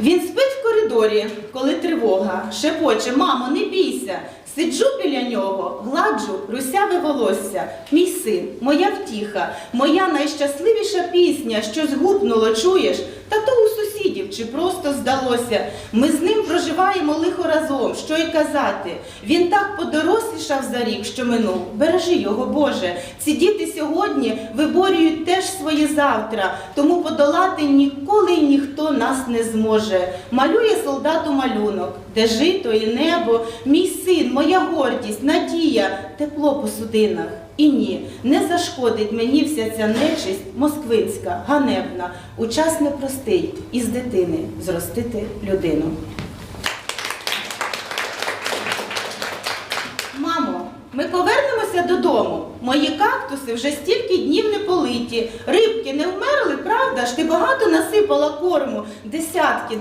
Він спить в коридорі, коли тривога, шепоче, мамо, не бійся. Сиджу біля нього, гладжу русяве волосся. Мій син, моя втіха, моя найщасливіша пісня, що згубнуло, чуєш, та то у чи просто здалося. Ми з ним проживаємо лихо разом, що й казати. Він так подорослішав за рік, що минув. Бережи його, Боже. Ці діти сьогодні виборюють теж своє завтра, тому подолати ніколи ніхто нас не зможе. Малює солдату малюнок, де жито і небо, мій син, моя гордість, надія, тепло по судинах. І ні, не зашкодить мені вся ця нечисть москвинська, ганебна, у час непростий із дитини зростити людину. Мамо, ми повернемося додому. Мої кактуси вже стільки днів не политі. Рибки не вмерли, правда ж? Ти багато насипала корму, десятки.